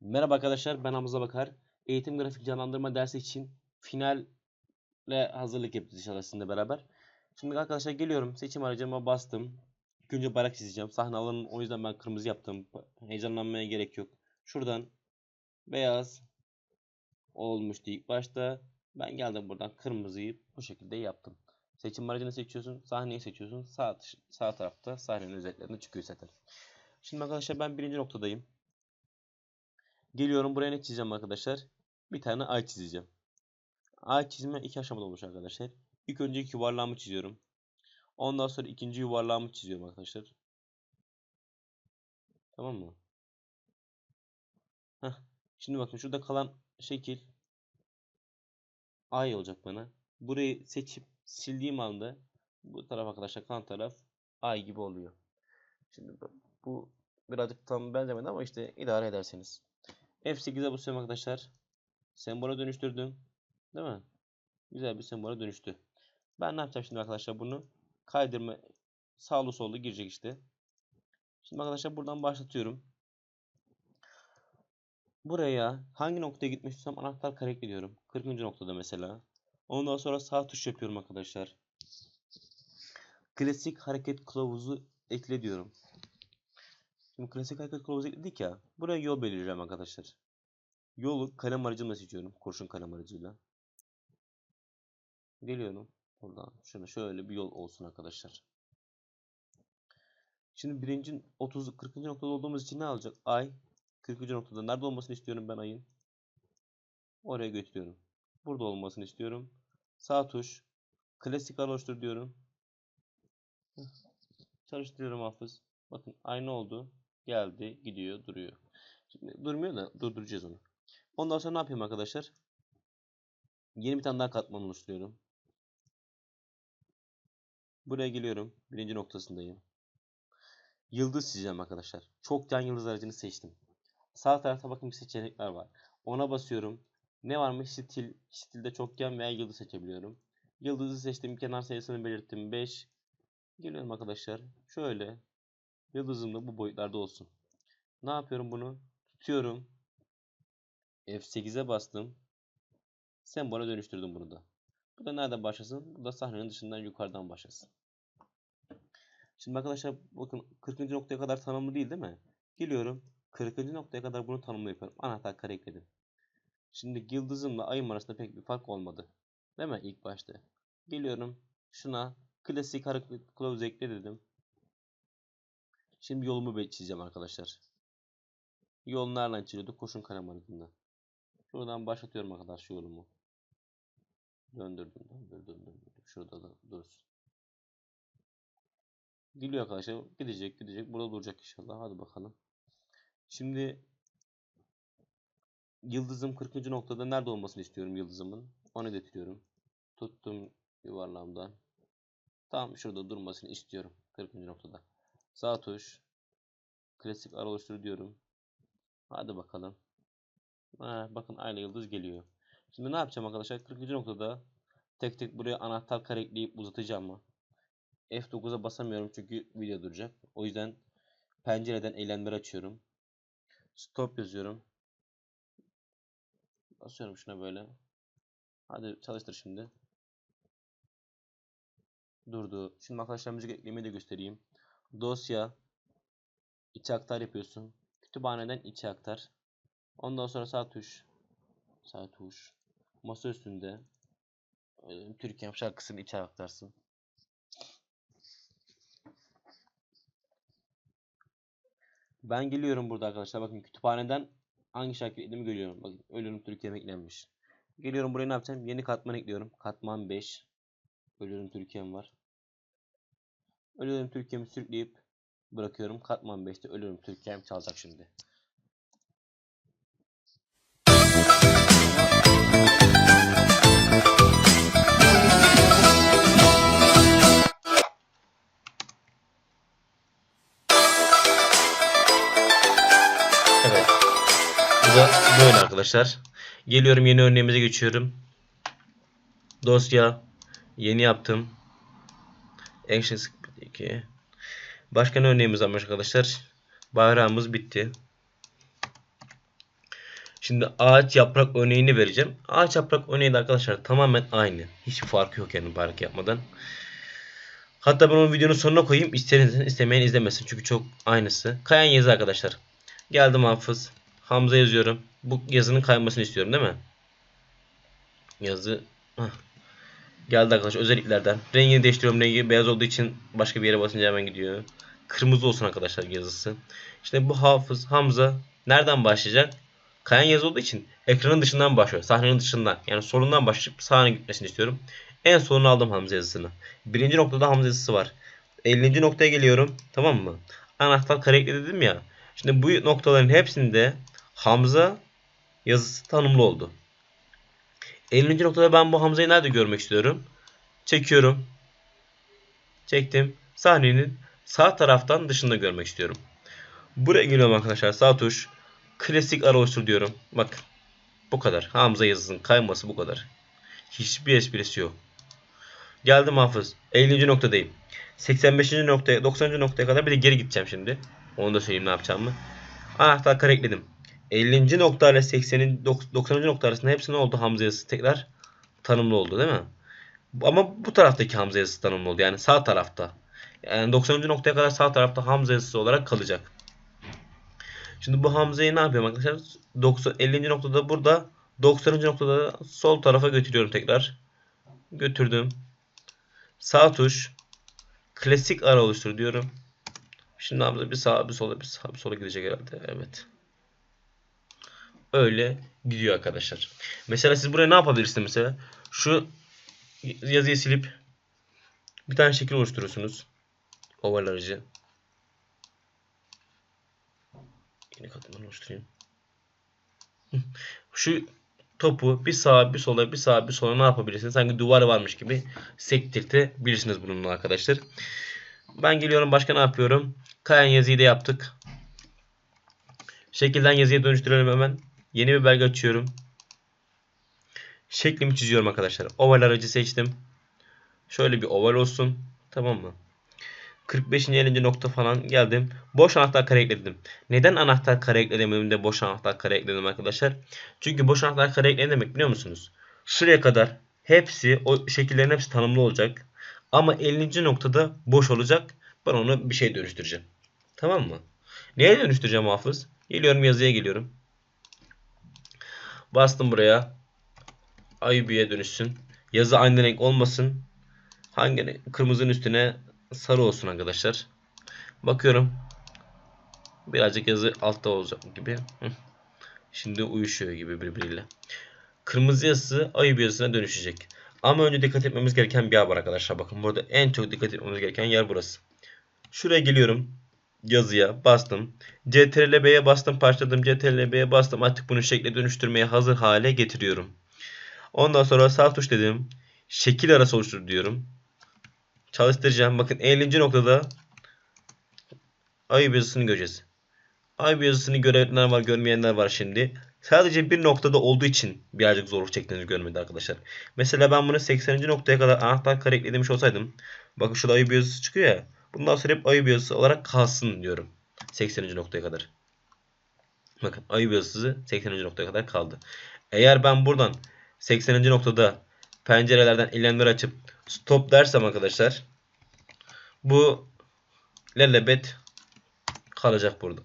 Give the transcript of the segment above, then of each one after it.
Merhaba arkadaşlar ben Hamza Bakar. Eğitim grafik canlandırma dersi için finalle hazırlık yapacağız inşallah sizinle beraber. Şimdi arkadaşlar geliyorum seçim aracıma bastım. İlk önce bayrak çizeceğim. Sahne alanım o yüzden ben kırmızı yaptım. Heyecanlanmaya gerek yok. Şuradan beyaz olmuştu ilk başta. Ben geldim buradan kırmızıyı bu şekilde yaptım. Seçim aracını seçiyorsun. Sahneyi seçiyorsun. Sağ, sağ tarafta sahnenin özelliklerinde çıkıyor zaten. Şimdi arkadaşlar ben birinci noktadayım. Geliyorum buraya ne çizeceğim arkadaşlar? Bir tane ay çizeceğim. Ay çizme iki aşamada olmuş arkadaşlar. İlk önce ilk yuvarlağımı çiziyorum. Ondan sonra ikinci yuvarlağımı çiziyorum arkadaşlar. Tamam mı? Heh. Şimdi bakın şurada kalan şekil ay olacak bana. Burayı seçip sildiğim anda bu taraf arkadaşlar kalan taraf ay gibi oluyor. Şimdi bu birazcık tam benzemedi ama işte idare ederseniz. F8'e basıyorum arkadaşlar. Sembola dönüştürdüm. Değil mi? Güzel bir sembola dönüştü. Ben ne yapacağım şimdi arkadaşlar bunu? Kaydırma sağlı sollu girecek işte. Şimdi arkadaşlar buradan başlatıyorum. Buraya hangi noktaya istiyorsam anahtar kare ekliyorum. 40. noktada mesela. Ondan sonra sağ tuş yapıyorum arkadaşlar. Klasik hareket kılavuzu ekle diyorum. Şimdi klasik hareket kılavuzu ekledik ya. Buraya yol belirleyeceğim arkadaşlar. Yolu kalem aracımla seçiyorum. Kurşun kalem aracıyla. Geliyorum. Buradan şuna şöyle bir yol olsun arkadaşlar. Şimdi birinci 30 40. noktada olduğumuz için ne alacak? Ay 40. noktada nerede olmasını istiyorum ben ayın? Oraya götürüyorum. Burada olmasını istiyorum. Sağ tuş klasik oluştur diyorum. Çalıştırıyorum hafız. Bakın aynı oldu. Geldi, gidiyor, duruyor. Şimdi durmuyor da durduracağız onu. Ondan sonra ne yapayım arkadaşlar? Yeni bir tane daha katman oluşturuyorum. Buraya geliyorum. Birinci noktasındayım. Yıldız çizeceğim arkadaşlar. Çokgen yıldız aracını seçtim. Sağ tarafta bakın bir seçenekler var. Ona basıyorum. Ne varmış? Stil, stilde çokgen veya yıldız seçebiliyorum. Yıldızı seçtim. Kenar sayısını belirttim. 5. Geliyorum arkadaşlar. Şöyle. Yıldızım da bu boyutlarda olsun. Ne yapıyorum bunu? Tutuyorum. F8'e bastım. Sembola dönüştürdüm bunu da. Bu da nereden başlasın? Bu da sahnenin dışından yukarıdan başlasın. Şimdi arkadaşlar bakın 40. noktaya kadar tanımlı değil değil mi? Geliyorum. 40. noktaya kadar bunu tanımlı yapıyorum. Anahtar kare ekledim. Şimdi yıldızımla ayım arasında pek bir fark olmadı. Değil mi ilk başta? Geliyorum. Şuna klasik hareket kılavuzu ekle dedim. Şimdi yolumu çizeceğim arkadaşlar. Yol nereden çiziyorduk? Koşun aracında. Şuradan başlatıyorum arkadaşlar yolumu. Döndürdüm, döndürdüm, döndürdüm. Şurada da dursun. Gidiyor arkadaşlar. Gidecek, gidecek. Burada duracak inşallah. Hadi bakalım. Şimdi yıldızım 40. noktada nerede olmasını istiyorum yıldızımın. Onu getiriyorum. Tuttum yuvarlağımdan. Tam şurada durmasını istiyorum 40. noktada. Sağ tuş. Klasik ara oluştur diyorum. Hadi bakalım. Ha, bakın aynı yıldız geliyor. Şimdi ne yapacağım arkadaşlar? 40. noktada tek tek buraya anahtar kare ekleyip uzatacağım mı? F9'a basamıyorum çünkü video duracak. O yüzden pencereden eylemleri açıyorum. Stop yazıyorum. Basıyorum şuna böyle. Hadi çalıştır şimdi. Durdu. Şimdi arkadaşlar müzik eklemeyi de göstereyim. Dosya. içe aktar yapıyorsun. Kütüphaneden içe aktar. Ondan sonra sağ tuş. Sağ tuş. Masa üstünde. e, Türkiye'm şarkısını içe aktarsın. Ben geliyorum burada arkadaşlar. Bakın kütüphaneden hangi şarkı eklediğimi görüyorum. Bakın Ölürüm Türkiye'm eklenmiş. Geliyorum buraya ne yapacağım? Yeni katman ekliyorum. Katman 5. Ölürüm Türkiye'm var. Ölürüm Türkiye'mi sürükleyip bırakıyorum. Katman 5'te Ölürüm Türkiye'm çalacak şimdi. Evet. Bu da böyle arkadaşlar. Geliyorum yeni örneğimize geçiyorum. Dosya. Yeni yaptım. Action 2. Başka ne örneğimiz varmış arkadaşlar? Bayrağımız bitti. Şimdi ağaç yaprak örneğini vereceğim. Ağaç yaprak örneği de arkadaşlar tamamen aynı. Hiç farkı yok yani fark yapmadan. Hatta ben onu videonun sonuna koyayım. İsteyen istemeyen izlemesin. Çünkü çok aynısı. Kayan yazı arkadaşlar. Geldim hafız. Hamza yazıyorum. Bu yazının kaymasını istiyorum değil mi? Yazı. Heh. Geldi arkadaşlar özelliklerden. Rengini değiştiriyorum. Rengi beyaz olduğu için başka bir yere basınca hemen gidiyor. Kırmızı olsun arkadaşlar yazısı. İşte bu hafız Hamza nereden başlayacak? Kayan yazı olduğu için ekranın dışından başlıyor. Sahnenin dışından. Yani solundan başlayıp sağına gitmesini istiyorum. En sonunu aldım Hamza yazısını. Birinci noktada Hamza yazısı var. 50. noktaya geliyorum. Tamam mı? Anahtar kare dedim ya. Şimdi bu noktaların hepsinde Hamza yazısı tanımlı oldu. 50. noktada ben bu Hamza'yı nerede görmek istiyorum? Çekiyorum. Çektim. Sahnenin sağ taraftan dışında görmek istiyorum. Buraya geliyorum arkadaşlar. Sağ tuş. Klasik ara oluştur diyorum. Bak. Bu kadar. Hamza yazısının kayması bu kadar. Hiçbir esprisi yok. Geldim hafız. 50. noktadayım. 85. noktaya 90. noktaya kadar bir de geri gideceğim şimdi. Onu da söyleyeyim ne yapacağımı. Anahtar kare ekledim. 50. nokta ile 80. 90. nokta arasında hepsi ne oldu? Hamza yazısı tekrar tanımlı oldu değil mi? Ama bu taraftaki Hamza yazısı tanımlı oldu. Yani sağ tarafta. Yani 90. noktaya kadar sağ tarafta Hamza yazısı olarak kalacak. Şimdi bu Hamza'yı ne yapıyorum arkadaşlar? 90, 50. noktada burada 90. noktada sol tarafa götürüyorum tekrar. Götürdüm. Sağ tuş klasik ara oluştur diyorum. Şimdi Hamza bir sağa bir sola bir sağa bir sola gidecek herhalde. Evet. Öyle gidiyor arkadaşlar. Mesela siz buraya ne yapabilirsiniz mesela? Şu yazıyı silip bir tane şekil oluşturuyorsunuz. Oval aracı. Yeni katman oluşturayım. Şu topu bir sağa bir sola bir sağa bir sola ne yapabilirsiniz? Sanki duvar varmış gibi sektirtebilirsiniz bununla arkadaşlar. Ben geliyorum başka ne yapıyorum? Kayan yazıyı da yaptık. Şekilden yazıya dönüştürelim hemen. Yeni bir belge açıyorum. Şeklimi çiziyorum arkadaşlar. Oval aracı seçtim. Şöyle bir oval olsun. Tamam mı? 45. 50. nokta falan geldim. Boş anahtar kare ekledim. Neden anahtar kare ekledim de boş anahtar kare ekledim arkadaşlar? Çünkü boş anahtar kare ekledim demek biliyor musunuz? Şuraya kadar hepsi o şekillerin hepsi tanımlı olacak. Ama 50. noktada boş olacak. Ben onu bir şey dönüştüreceğim. Tamam mı? Neye dönüştüreceğim hafız? Geliyorum yazıya geliyorum. Bastım buraya. Ayubi'ye dönüşsün. Yazı aynı renk olmasın. Hangi kırmızının üstüne sarı olsun arkadaşlar. Bakıyorum. Birazcık yazı altta olacak gibi. Şimdi uyuşuyor gibi birbiriyle. Kırmızı yazısı Ayub yazısına dönüşecek. Ama önce dikkat etmemiz gereken bir yer var arkadaşlar. Bakın burada en çok dikkat etmemiz gereken yer burası. Şuraya geliyorum. Yazıya bastım. CTRL-B'ye bastım. Parçaladım. CTRL-B'ye bastım. Artık bunu şekle dönüştürmeye hazır hale getiriyorum. Ondan sonra sağ tuş dedim. Şekil arası oluştur diyorum. Çalıştıracağım. Bakın 50. noktada Ayub yazısını göreceğiz. Ayub yazısını görenler var, görmeyenler var şimdi. Sadece bir noktada olduğu için birazcık zorluk çektiğinizi görmedi arkadaşlar. Mesela ben bunu 80. noktaya kadar anahtar kare eklemiş olsaydım. Bakın şurada Ayub yazısı çıkıyor ya. Bundan sonra hep Ayub yazısı olarak kalsın diyorum. 80. noktaya kadar. Bakın Ayub yazısı 80. noktaya kadar kaldı. Eğer ben buradan 80. noktada pencerelerden ilemleri açıp stop dersem arkadaşlar bu lelebet kalacak burada.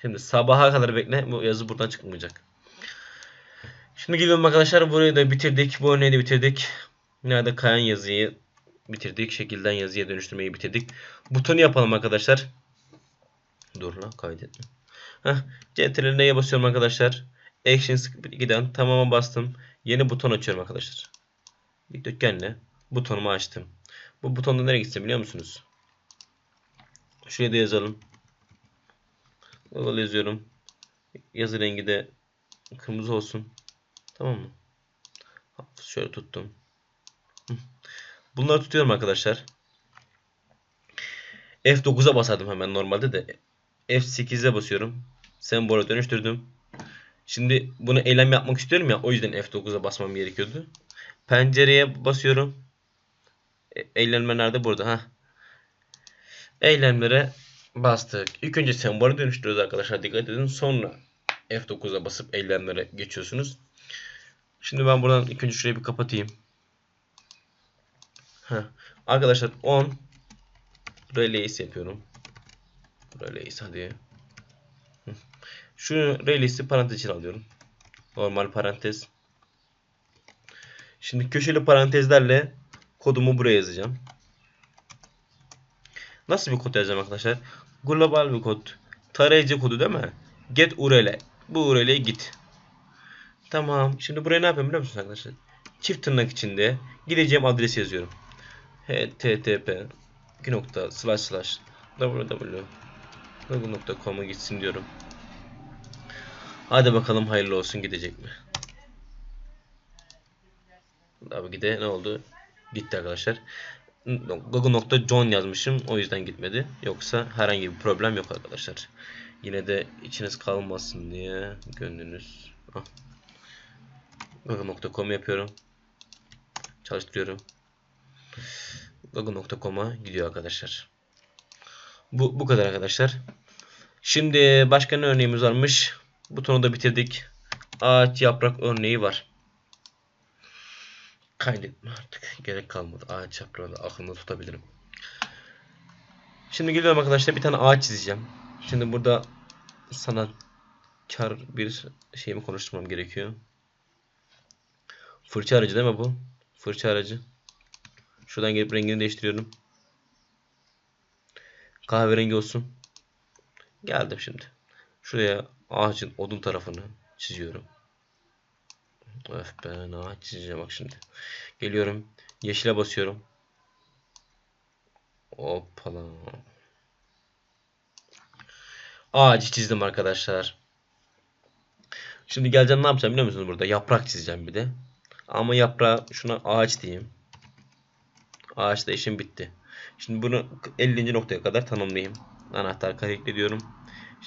Şimdi sabaha kadar bekle. Bu yazı buradan çıkmayacak. Şimdi geliyorum arkadaşlar. Burayı da bitirdik. Bu örneği de bitirdik. Nerede kayan yazıyı bitirdik. Şekilden yazıya dönüştürmeyi bitirdik. Butonu yapalım arkadaşlar. Dur lan kaydetme. Heh, CTRL'ye basıyorum arkadaşlar. Action 2'den tamama bastım. Yeni buton açıyorum arkadaşlar. Dikdörtgenle butonumu açtım. Bu butonda nereye gitsin biliyor musunuz? Şuraya da yazalım. Google yazıyorum. Yazı rengi de kırmızı olsun. Tamam mı? Şöyle tuttum. Bunları tutuyorum arkadaşlar. F9'a basardım hemen normalde de. F8'e basıyorum. Sembola dönüştürdüm. Şimdi bunu eylem yapmak istiyorum ya. O yüzden F9'a basmam gerekiyordu. Pencereye basıyorum. E, eylemler nerede? Burada. ha. Eylemlere bastık. İlk önce sembolü dönüştürüyoruz arkadaşlar. Dikkat edin. Sonra F9'a basıp eylemlere geçiyorsunuz. Şimdi ben buradan ilk önce şurayı bir kapatayım. Heh. Arkadaşlar 10 release yapıyorum. Release hadi. Şu release'i parantez içine alıyorum. Normal parantez. Şimdi köşeli parantezlerle kodumu buraya yazacağım. Nasıl bir kod yazacağım arkadaşlar? Global bir kod. Tarayıcı kodu değil mi? Get URL. Bu URL'ye git. Tamam. Şimdi buraya ne yapıyorum biliyor musunuz arkadaşlar? Çift tırnak içinde gideceğim adresi yazıyorum. Http 2 nokta slash slash www.google.com'a gitsin diyorum. Hadi bakalım hayırlı olsun gidecek mi? Abi gide ne oldu? Gitti arkadaşlar. Google.john yazmışım. O yüzden gitmedi. Yoksa herhangi bir problem yok arkadaşlar. Yine de içiniz kalmasın diye gönlünüz. Ah. Google.com yapıyorum. Çalıştırıyorum. Google.com'a gidiyor arkadaşlar. Bu, bu kadar arkadaşlar. Şimdi başka ne örneğimiz varmış? Butonu da bitirdik. Ağaç yaprak örneği var. Kaydetme artık. Gerek kalmadı. Ağaç yaprağını aklımda tutabilirim. Şimdi geliyorum arkadaşlar. Bir tane ağaç çizeceğim. Şimdi burada sanatkar bir şeyimi konuşturmam gerekiyor. Fırça aracı değil mi bu? Fırça aracı. Şuradan gelip rengini değiştiriyorum. Kahverengi olsun. Geldim şimdi. Şuraya ağacın odun tarafını çiziyorum. Öf ben ağaç çizeceğim bak şimdi. Geliyorum. Yeşile basıyorum. Hoppala. Ağacı çizdim arkadaşlar. Şimdi geleceğim ne yapacağım biliyor musunuz burada? Yaprak çizeceğim bir de. Ama yaprağı şuna ağaç diyeyim. Ağaçta işim bitti. Şimdi bunu 50. noktaya kadar tanımlayayım. Anahtar karekle diyorum.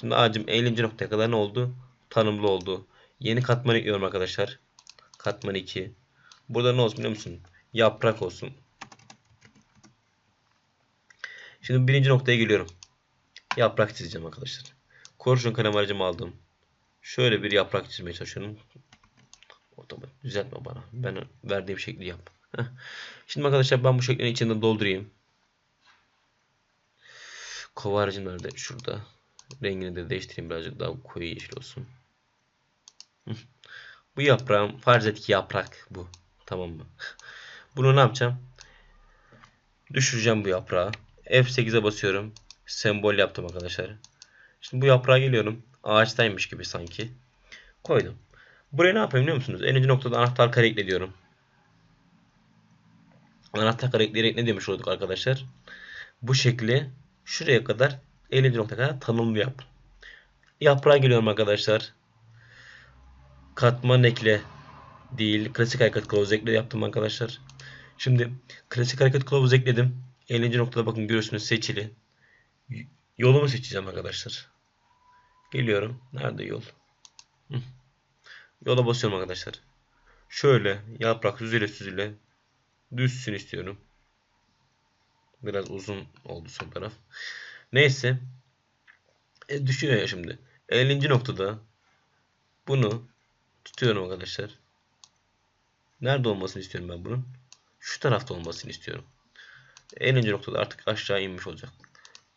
Şimdi ağacım 50. noktaya kadar ne oldu? Tanımlı oldu. Yeni katman ekliyorum arkadaşlar. Katman 2. Burada ne olsun biliyor musun? Yaprak olsun. Şimdi birinci noktaya geliyorum. Yaprak çizeceğim arkadaşlar. Kurşun kalem aracımı aldım. Şöyle bir yaprak çizmeye çalışıyorum. Otomatik düzeltme bana. Ben verdiğim şekli yap. Şimdi arkadaşlar ben bu şeklin içinde doldurayım. Kova aracım? Şurada. Rengini de değiştireyim birazcık daha koyu yeşil olsun. Bu yaprağım farz et ki yaprak bu. Tamam mı? Bunu ne yapacağım? Düşüreceğim bu yaprağı. F8'e basıyorum. Sembol yaptım arkadaşlar. Şimdi bu yaprağa geliyorum. Ağaçtaymış gibi sanki. Koydum. Buraya ne yapayım biliyor musunuz? 50. noktada anahtar kare ekle diyorum. Anahtar ekleyerek ne demiş olduk arkadaşlar? Bu şekli şuraya kadar 50. nokta kadar tanımlı yap. Yaprağa geliyorum arkadaşlar. Katman ekle değil. Klasik hareket kılavuzu ekle yaptım arkadaşlar. Şimdi klasik hareket kılavuzu ekledim. 50. noktada bakın görüyorsunuz seçili. Yolumu seçeceğim arkadaşlar. Geliyorum. Nerede yol? Hı. Yola basıyorum arkadaşlar. Şöyle yaprak süzüle süzüle düşsün istiyorum. Biraz uzun oldu son taraf. Neyse. E, düşüyor ya şimdi. 50. noktada bunu tutuyorum arkadaşlar. Nerede olmasını istiyorum ben bunun? Şu tarafta olmasını istiyorum. 50. noktada artık aşağı inmiş olacak.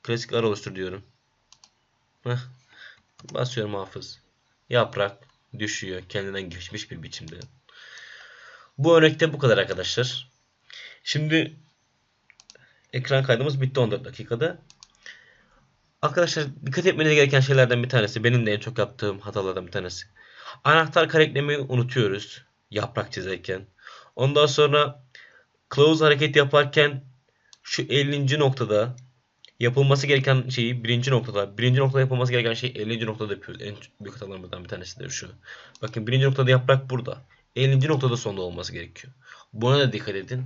Klasik ara oluştur diyorum. Heh. Basıyorum hafız. Yaprak düşüyor. Kendinden geçmiş bir biçimde. Bu örnekte bu kadar arkadaşlar. Şimdi ekran kaydımız bitti 14 dakikada. Arkadaşlar dikkat etmeniz gereken şeylerden bir tanesi. Benim de en çok yaptığım hatalardan bir tanesi. Anahtar kare eklemeyi unutuyoruz. Yaprak çizerken. Ondan sonra close hareket yaparken şu 50. noktada yapılması gereken şeyi birinci noktada, birinci noktada yapılması gereken şeyi 50. noktada yapıyoruz. En büyük hatalarımızdan bir tanesi de şu. Bakın birinci noktada yaprak burada. 50. noktada sonda olması gerekiyor. Buna da dikkat edin.